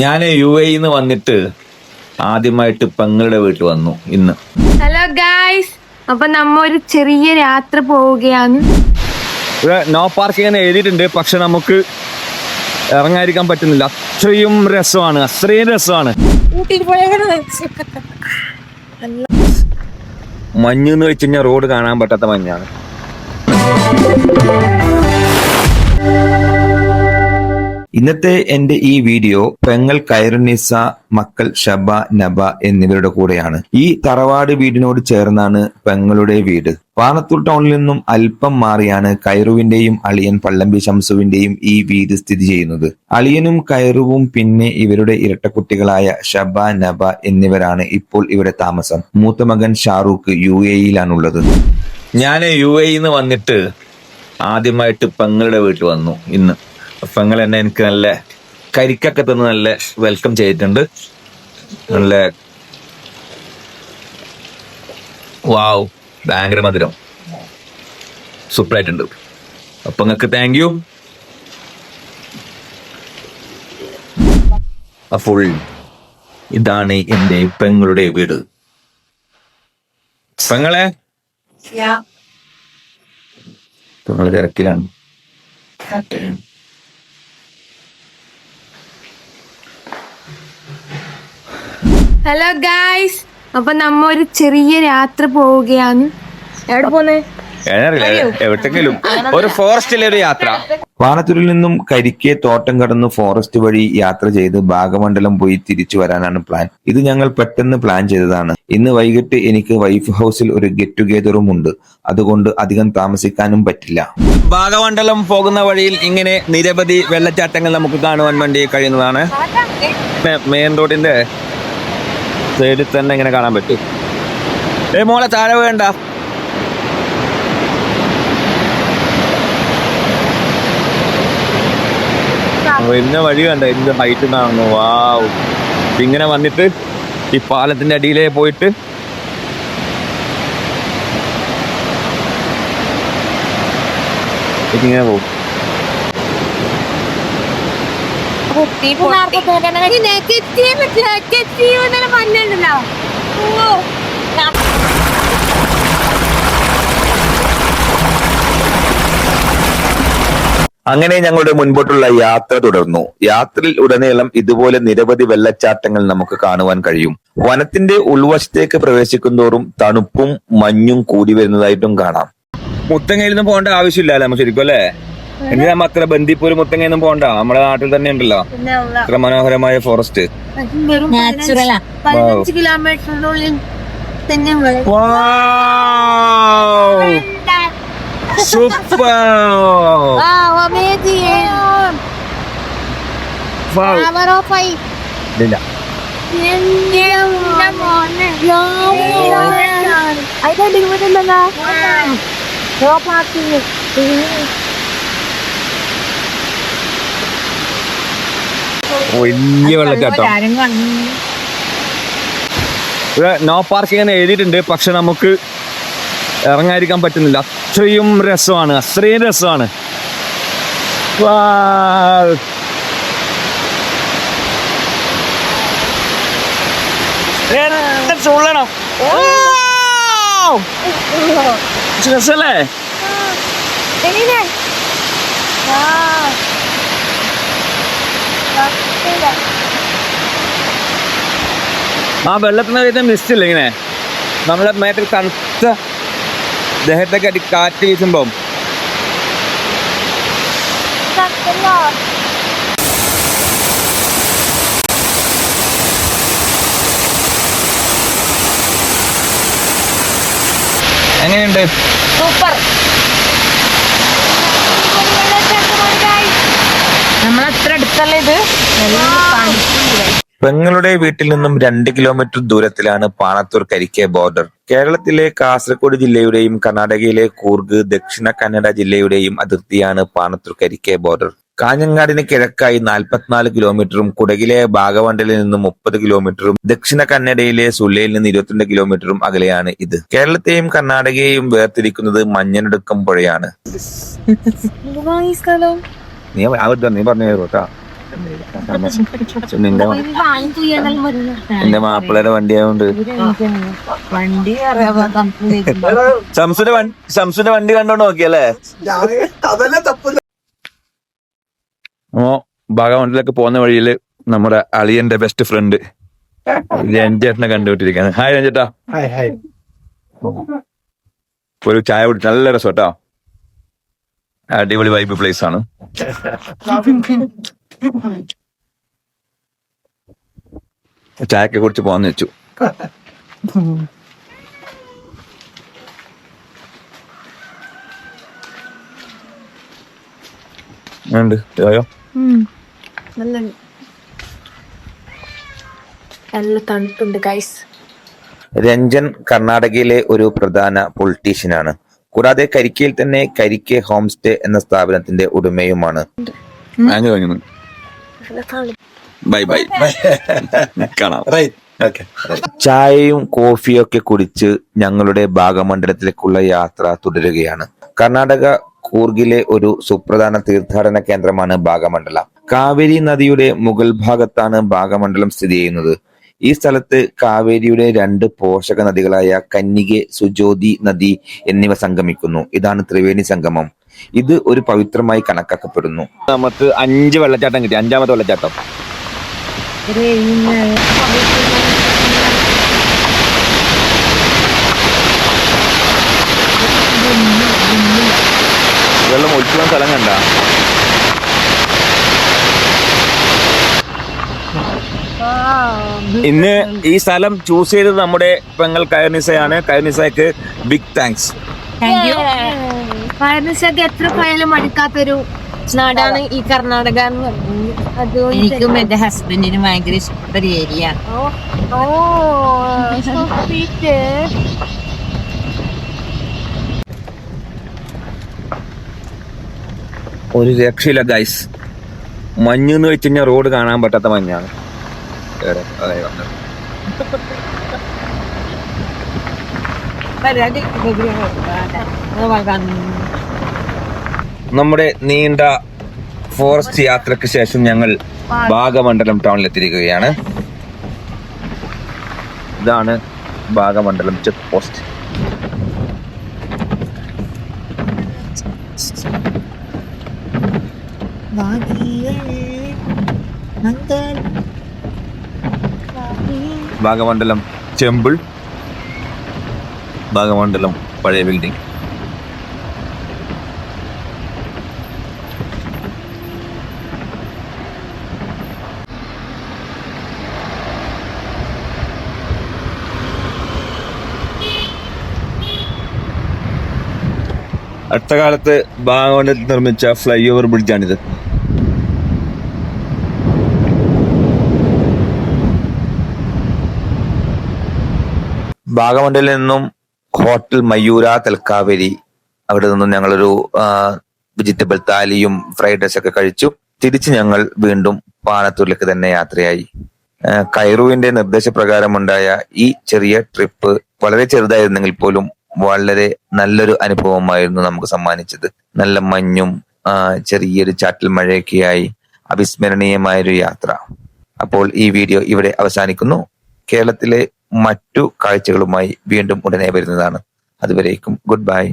ഞാൻ യു എയിൽ നിന്ന് വന്നിട്ട് ആദ്യമായിട്ട് പെങ്ങളുടെ വീട്ടിൽ വന്നു ഇന്ന്. ഹലോ ഗായ്സ് അപ്പൊ നമ്മ ഒരു ചെറിയ യാത്ര പോവുകയാണ്. ഇവിടെ നോ പാർക്കിംഗ് എന്ന് എഴുതിയിട്ടുണ്ട് പക്ഷെ നമുക്ക് ഇറങ്ങാതിരിക്കാൻ പറ്റുന്നില്ല. അത്രയും രസമാണ് അത്രയും രസമാണ്. മഞ്ഞ് എന്ന് വെച്ച് കഴിഞ്ഞാൽ റോഡ് കാണാൻ പറ്റാത്ത മഞ്ഞാണ്. ഇന്നത്തെ എന്റെ ഈ വീഡിയോ പെങ്ങൾ കൈറുനിസ മക്കൾ ഷബ നബ എന്നിവരുടെ കൂടെയാണ്. ഈ തറവാട് വീടിനോട് ചേർന്നാണ് പെങ്ങളുടെ വീട്. പാണത്തൂർ ടൗണിൽ നിന്നും അല്പം മാറിയാണ് കൈറുവിന്റെയും അളിയൻ പള്ളമ്പി ശംസുവിന്റെയും ഈ വീട് സ്ഥിതി ചെയ്യുന്നത്. അളിയനും കൈറുവും പിന്നെ ഇവരുടെ ഇരട്ടക്കുട്ടികളായ ഷബ നബ എന്നിവരാണ് ഇപ്പോൾ ഇവിടെ താമസം. മൂത്ത മകൻ ഷാറൂഖ് യു എയിലാണുള്ളത് ഞാൻ യു എന്ന് വന്നിട്ട് ആദ്യമായിട്ട് പെങ്ങളുടെ വീട്ടിൽ വന്നു ഇന്ന്. പെങ്ങൾ എന്നെ എനിക്ക് നല്ല കരിക്കൊക്കെ തന്ന് നല്ല വെൽക്കം ചെയ്തിട്ടുണ്ട്. നല്ല വാവ് ഭയങ്കര മധുരം. സൂപ്പറായിട്ടുണ്ട്. അപ്പൊ നിങ്ങൾക്ക് താങ്ക് യു അപ്പോൾ ഇതാണ് എന്റെ പെങ്ങളുടെ വീട്. പെങ്ങളെ? പെങ്ങളെ തിരക്കിലാണ്. ഹലോ ഗായ്സ് അപ്പൊ നമ്മ ഒരു ചെറിയ യാത്ര പോവുകയാണ്. എവിടെ പോന്നെ? എവിടെങ്കിലും ഒരു ഫോറസ്റ്റിലെ ഒരു യാത്ര. വാണത്തൂരിൽ നിന്നും കരിക്കെ തോട്ടം കടന്ന് ഫോറസ്റ്റ് വഴി യാത്ര ചെയ്ത് ഭാഗമണ്ഡലം പോയി തിരിച്ചു വരാനാണ് പ്ലാൻ. ഇത് ഞങ്ങൾ പെട്ടെന്ന് പ്ലാൻ ചെയ്തതാണ്. ഇന്ന് വൈകിട്ട് എനിക്ക് വൈഫ് ഹൗസിൽ ഒരു ഗെറ്റ് ടുഗെദറും ഉണ്ട്. അതുകൊണ്ട് അധികം താമസിക്കാനും പറ്റില്ല. ഭാഗമണ്ഡലം പോകുന്ന വഴിയിൽ ഇങ്ങനെ നിരവധി വെള്ളച്ചാട്ടങ്ങൾ നമുക്ക് കാണുവാൻ വേണ്ടി കഴിയുന്നതാണ്. മെയിൻ റോഡിന്റെ സൈഡിൽ തന്നെ ഇങ്ങനെ കാണാൻ പറ്റും. ഏ മോളെ താഴെ വേണ്ട ഇന്ന വഴി കണ്ട? എന്ത് ഹൈറ്റ് കാണുന്നു വാവ്. ഇങ്ങനെ വന്നിട്ട് ഈ പാലത്തിന്റെ അടിയിലേ പോയിട്ട് ഇങ്ങനെ പോകും. മഞ്ഞുണ്ടല്ലോ അങ്ങനെ ഞങ്ങളുടെ മുൻപോട്ടുള്ള യാത്ര തുടർന്നു. യാത്രയിൽ ഉടനീളം ഇതുപോലെ നിരവധി വെള്ളച്ചാട്ടങ്ങൾ നമുക്ക് കാണുവാൻ കഴിയും. വനത്തിന്റെ ഉൾവശത്തേക്ക് പ്രവേശിക്കുന്തോറും തണുപ്പും മഞ്ഞും കൂടി വരുന്നതായിട്ടും കാണാം. മുത്തങ്ങയിൽ നിന്ന് പോകേണ്ട ആവശ്യമില്ല നമുക്ക് ശരിക്കും അല്ലേ? എന്തിനാ നമ്മ അത്ര ബന്ദിപ്പൂര് മുത്തങ്ങയൊന്നും പോണ്ട. നമ്മുടെ നാട്ടിൽ തന്നെ ഉണ്ടല്ലോ. ഇത്ര മനോഹരമായ ഫോറസ്റ്റ് നാച്ചുറലാ പതിനഞ്ച് കിലോമീറ്ററിനുള്ളിൽ തന്നെ വരും. സൂപ്പർ. ഇല്ല മോനെ. അതിന്റെ ഡിഗ്രിണ്ടല്ലോ നോ വലിയ വെള്ളച്ചാട്ടം. ഇവിടെ നോ പാർക്കിങ് എഴുതിയിട്ടുണ്ട് പക്ഷെ നമുക്ക് ഇറങ്ങാതിരിക്കാൻ പറ്റുന്നില്ല. അത്രയും രസമാണ് അത്രയും രസമാണ്. രസല്ലേ? എങ്ങനെ ആ വെള്ളത്തിന് വരുന്ന മിസ്റ്റില്ല ഇങ്ങനെ? നമ്മളെ മേത്തിൽ തണുത്ത ദേഹത്തൊക്കെ അടി കാറ്റ് വീശുമ്പം. എങ്ങനെയുണ്ട്? സൂപ്പർ. നമ്മളത്ര അടുത്തല്ലേ ഇത്? പെങ്ങളുടെ വീട്ടിൽ നിന്നും രണ്ട് കിലോമീറ്റർ ദൂരത്തിലാണ് പാണത്തൂർ കരിക്കെ ബോർഡർ കേരളത്തിലെ കാസർഗോഡ് ജില്ലയുടെയും കർണാടകയിലെ കൂർഗ് ദക്ഷിണ കന്നഡ ജില്ലയുടെയും അതിർത്തിയാണ് പാണത്തൂർ കരിക്കെ ബോർഡർ കാഞ്ഞങ്ങാടിന് കിഴക്കായി നാൽപ്പത്തിനാല് കിലോമീറ്ററും കുടകിലെ ഭാഗവണ്ടലിൽ നിന്ന് മുപ്പത് കിലോമീറ്ററും ദക്ഷിണ കന്നഡയിലെ സുല്ലയിൽ നിന്ന് ഇരുപത്തിരണ്ട് കിലോമീറ്ററും അകലെയാണ് ഇത്. കേരളത്തെയും കർണാടകയെയും വേർതിരിക്കുന്നത് മഞ്ഞനടുക്കം പുഴയാണ്. സ്ഥലം? നീ അവിടെ നീ പറഞ്ഞു കേട്ടാ. നിന്റെ എന്റെ മാപ്പിളയുടെ വണ്ടി ആയതുകൊണ്ട് ശംസുന്റെ വണ്ടി ശംസുന്റെ വണ്ടി കണ്ടോണ്ട് നോക്കിയല്ലേ ഓ ഭാഗവണ്ടിലൊക്കെ പോകുന്ന വഴിയിൽ നമ്മുടെ അളിയന്റെ ബെസ്റ്റ് ഫ്രണ്ട് രഞ്ജേട്ടനെ കണ്ടുപിട്ടിരിക്കാണ് ഹായ് രഞ്ജേട്ടാ. ഹായ് ഹായ് ഒരു ചായ കുടി നല്ല രസം കേട്ടോ അടിപൊളി വൈബ് പ്ലേസ് ആണ്. ചായക്കെ കുറിച്ച് പോവാന്ന് വെച്ചു. ഉണ്ട് ചായോ? നല്ല തണുപ്പുണ്ട് ഗൈസ് രഞ്ജൻ കർണാടകയിലെ ഒരു പ്രധാന പൊളിറ്റീഷ്യനാണ് കൂടാതെ കരിക്കയിൽ തന്നെ കരിക്കെ ഹോം സ്റ്റേ എന്ന സ്ഥാപനത്തിന്റെ ഉടമയുമാണ്. ബൈ ബൈ കാണാം. ചായയും കോഫിയും ഒക്കെ കുടിച്ച് ഞങ്ങളുടെ ഭാഗമണ്ഡലത്തിലേക്കുള്ള യാത്ര തുടരുകയാണ്. കർണാടക കൂർഗിലെ ഒരു സുപ്രധാന തീർത്ഥാടന കേന്ദ്രമാണ് ഭാഗമണ്ഡലം. കാവേരി നദിയുടെ മുകൾ ഭാഗത്താണ് ഭാഗമണ്ഡലം സ്ഥിതി ചെയ്യുന്നത്. ഈ സ്ഥലത്ത് കാവേരിയുടെ രണ്ട് പോഷക നദികളായ കന്നികെ സുജോതി നദി എന്നിവ സംഗമിക്കുന്നു. ഇതാണ് ത്രിവേണി സംഗമം. ഇത് ഒരു പവിത്രമായി കണക്കാക്കപ്പെടുന്നു. നമുക്ക് അഞ്ച് വെള്ളച്ചാട്ടം കിട്ടി. അഞ്ചാമത്തെ വെള്ളച്ചാട്ടം. വെള്ളം ഒഴിക്കുന്ന സ്ഥലം കണ്ട. ഇന്ന് ഈ സ്ഥലം ചൂസ് ചെയ്തത് നമ്മുടെ പെങ്ങൾ കയർനിസയാണ് കയർനിസയ്ക്ക് ബിഗ് താങ്ക്സ് എത്ര പോയാലും മടുക്കാത്തൊരു നാടാണ് ഈ കർണാടക എന്ന് പറയുന്നത് എനിക്കും എന്റെ ഹസ്ബൻഡിനും ഭയങ്കര ഇഷ്ടപ്പെട്ട ഏരിയ so sweet. ഒരു രക്ഷയില്ല ഗൈസ് മഞ്ഞ് എന്ന് വെച്ച് കഴിഞ്ഞാൽ റോഡ് കാണാൻ പറ്റാത്ത മഞ്ഞാണ് വന്നത്. നമ്മുടെ നീണ്ട ഫോറസ്റ്റ് യാത്രയ്ക്ക് ശേഷം ഞങ്ങൾ ഭാഗമണ്ഡലം ടൗണിലെത്തിയിരിക്കുകയാണ് ഇതാണ് ഭാഗമണ്ഡലം ചെക്ക് പോസ്റ്റ് ഭാഗമണ്ഡലം ചെമ്പിൾ. ഭാഗമണ്ഡലം പഴയ ബിൽഡിംഗ് അടുത്ത കാലത്ത് നിർമ്മിച്ച ഫ്ലൈ ഓവർ ബ്രിഡ്ജാണിത് ഭാഗമണ്ഡലിൽ നിന്നും ഹോട്ടൽ മയൂര തൽക്കാവേരി അവിടെ നിന്നും ഞങ്ങളൊരു വെജിറ്റബിൾ താലിയും ഫ്രൈഡ് റൈസ് ഒക്കെ കഴിച്ചു. തിരിച്ച് ഞങ്ങൾ വീണ്ടും പാനത്തൂരിലേക്ക് തന്നെ യാത്രയായി. കൈറുവിന്റെ നിർദ്ദേശപ്രകാരമുണ്ടായ ഈ ചെറിയ ട്രിപ്പ് വളരെ ചെറുതായിരുന്നെങ്കിൽ പോലും വളരെ നല്ലൊരു അനുഭവമായിരുന്നു നമുക്ക് സമ്മാനിച്ചത്. നല്ല മഞ്ഞും ചെറിയൊരു ചാറ്റൽ മഴയൊക്കെയായി അവിസ്മരണീയമായൊരു യാത്ര. അപ്പോൾ ഈ വീഡിയോ ഇവിടെ അവസാനിക്കുന്നു. കേരളത്തിലെ മറ്റു കാഴ്ചകളുമായി വീണ്ടും ഉടനെ വരുന്നതാണ്. അതുവരേക്കും ഗുഡ് ബൈ.